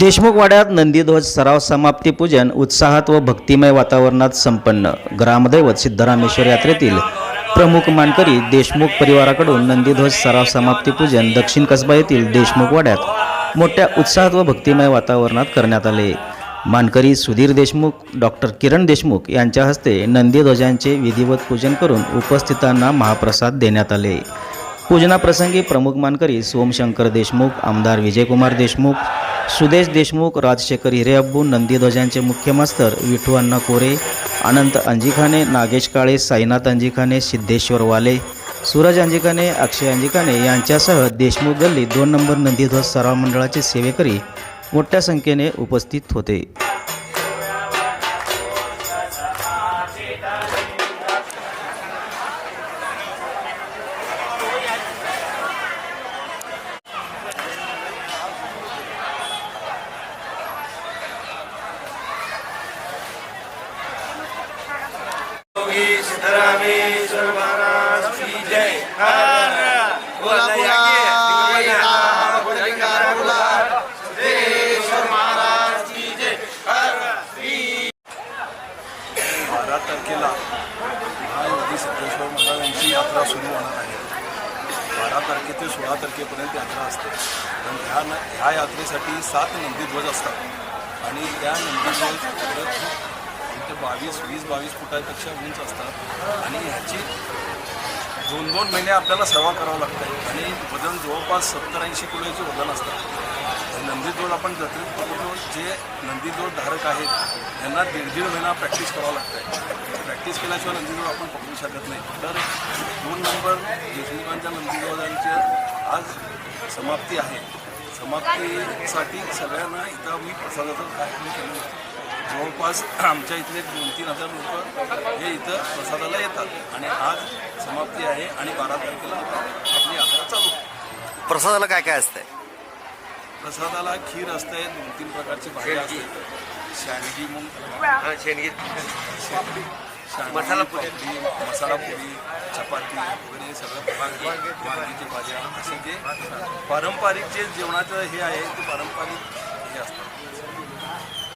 देशमुख वाड्यात नंदीध्वज सराव समाप्ती पूजन उत्साहात व भक्तिमय वातावरणात संपन्न. ग्रामदैवत सिद्धरामेश्वर यात्रेतील प्रमुख मानकरी देशमुख परिवाराकडून नंदीध्वज सराव समाप्ती पूजन दक्षिण कसबा येथील देशमुख वाड्यात मोठ्या उत्साहात व भक्तिमय वातावरणात करण्यात आले. मानकरी सुधीर देशमुख डॉक्टर किरण देशमुख यांच्या हस्ते नंदीध्वजांचे विधिवत पूजन करून उपस्थितांना महाप्रसाद देण्यात आले. पूजनाप्रसंगी प्रमुख मानकरी सोमशंकर देशमुख आमदार विजयकुमार देशमुख सुदेश देशमुख राजशेखर हिरेअब्बू नंदीध्वजांचे मुख्य मास्तर विठू अण्णा कोरे अनंत अंजिखाने नागेश काळे साईनाथ अंजिखाने सिद्धेश्वर वाले सूरज अंजिकाने अक्षय अंजिकाने यांच्यासह देशमुख गल्ली दोन नंबर नंदीध्वज सराव मंडळाचे सेवेकरी मोठ्या संख्येने उपस्थित होते. सिद्धरामेश्वर महाराज की जय बारा तारखेला महायोगी सिद्धेश्वर महाराजांची यात्रा सुरू होणार आहे बारा तारखे ते सोळा तारखेपर्यंत यात्रा असते पण ह्या न ह्या यात्रेसाठी सात नंदीध्वज असतात आणि त्या नंदीध्वज परत बावीस वीस बावीस फुटापेक्षा उंच असतात. आणि ह्याची दोन दोन महिने आपल्याला सेवा करावं लागतं. आणि वजन जवळपास सत्तर ऐंशी किलोचे वजन असतं. नंदीजोड आपण जत्रेत बघतो जे नंदीजोड धारक आहेत त्यांना दीड दीड महिना प्रॅक्टिस करावं लागतं प्रॅक्टिस केल्याशिवाय नंदीजोड आपण पकडू शकत नाही. तर दोन नंबर देशमुखांच्या नंदीजोडांची आज समाप्ती आहे. समाप्तीसाठी सगळ्यांना इथं मी प्रसादाचा कार्यक्रम केलं जवळपास आमच्या इथले दोन तीन हजार लोक हे इथं प्रसादाला येतात. आणि आज समाप्ती आहे आणि बारा तारखेला आपली यात्रा चालू. प्रसादाला काय काय असतंय? प्रसादाला खीर असते दोन तीन प्रकारची भाज्या असते. शांडगी मग शांडगी, मसाला पुरी. मसाला पुरी चपाती वगैरे सगळं भाजी वांगीची भाज्या असे जे पारंपरिक जे जेवणाचं हे आहे ते पारंपरिक हे असतं.